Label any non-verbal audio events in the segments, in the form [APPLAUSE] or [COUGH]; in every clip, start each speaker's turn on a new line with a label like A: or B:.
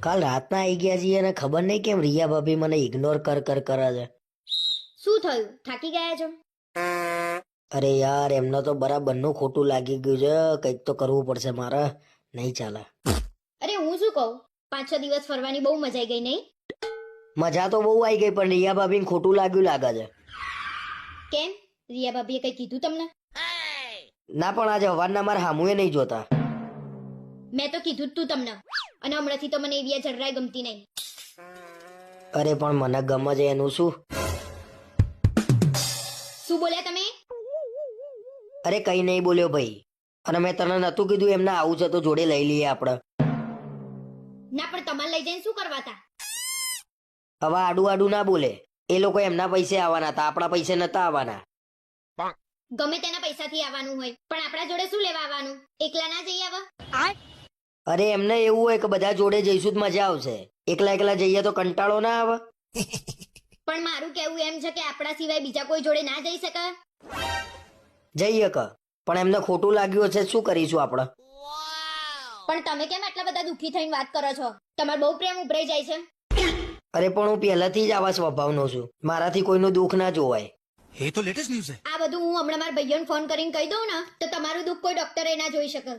A: કાલ રાતના આવી ગયા છીએ અને ખબર નહીં કેમ રિયા ભાભી મને ઇગ્નોર કર કર કરે છે.
B: શું થયું? થાકી ગયા છો?
A: અરે યાર એમને તો બરાબરનું ખોટું લાગી ગયું છે. કંઈક તો કરવું પડશે મારે. નહીં ચાલે.
B: અરે હું શું કહું? પાંચ છ દિવસ ફરવાની બહુ મજા આવી ગઈ નહીં?
A: મજા તો બહુ આવી ગઈ પણ રિયા ભાભીને ખોટું લાગ્યું લાગે છે.
B: કેમ? રિયા ભાભીએ કઈ કીધું તમને?
A: ના પણ આજે હવારના મારા હામુએ નહીં જોતા.
B: મેં તો કીધું તું તમને. અને હમણાંથી તો મને એવી જરાય ગમતી નહીં.
A: અરે પણ મને ગમે છે એનું શું?
B: શું બોલ્યા તમે?
A: અરે કઈ નહીં બોલ્યો ભાઈ. અને મેં તને નતું કીધું એમને આવું છે તો જોડે લઈ લઈએ આપણે.
B: ના પણ તમારે લઈ જઈને શું કરવા હતા
A: હવે આડું આડું ના બોલે. એ લોકો એમના પૈસે આવવાના હતા આપણા પૈસે નતા આવવાના.
B: ગમે તેના પૈસાથી આવવાનું હોય પણ આપણા જોડે શું લેવા આવવાનું? એકલા ના જઈ આવા.
A: અરે એમને એવું હોય કે બધા જોડે જઈશું જ મજા આવશે. એકલા એકલા જઈએ તો કંટાળો ના આવે. [LAUGHS]
B: પણ મારું કેવું એમ છે કે આપણા સિવાય બીજા કોઈ જોડે ના જઈ શકે
A: જઈએ ક. પણ એમને ખોટું લાગ્યું હશે શું કરીશું આપણે?
B: પણ તમે કેમ આટલા બધા દુઃખી થઈને વાત કરો છો? તમારે બહુ પ્રેમ ઉભરાઈ જાય છે.
A: અરે પણ હું પહેલાથી જ આવા સ્વભાવનો છું. મારાથી કોઈનું દુઃખ ના જોવાય.
C: એ તો લેટેસ્ટ ન્યૂઝ છે.
B: આ બધું હું હમણાં મારા ભૈયાને ફોન કરીને કહી દઉં ને તો તમારું દુઃખ કોઈ ડોક્ટરે ના જોઈ શકે.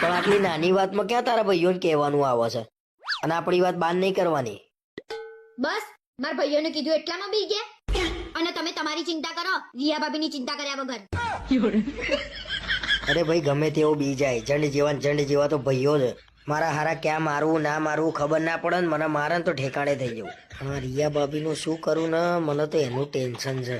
A: પણ આટલી નાની વાતમાં ક્યાં તારા ભાઈઓને કહેવાનું આવે છે? અને આપણી વાત બાન નહીં કરવાની.
B: બસ મારા ભૈયાને કીધું એટલામાં બી ગયા. અને તમે તમારી ચિંતા કરો રિયા ભાભીની ચિંતા કર્યા વગર.
A: અરે ભાઈ ગમે તેવો બી જાય. જંડ જીવન જંડ જેવા તો ભૈયો છે મારા હારા ક્યાં મારવું, ના મારવું ખબર ના પડે ને મને મારે તો ઠેકાણે થઈ જવું. હા રિયા ભાભીનું શું કરું ને, મને તો એનું ટેન્શન છે.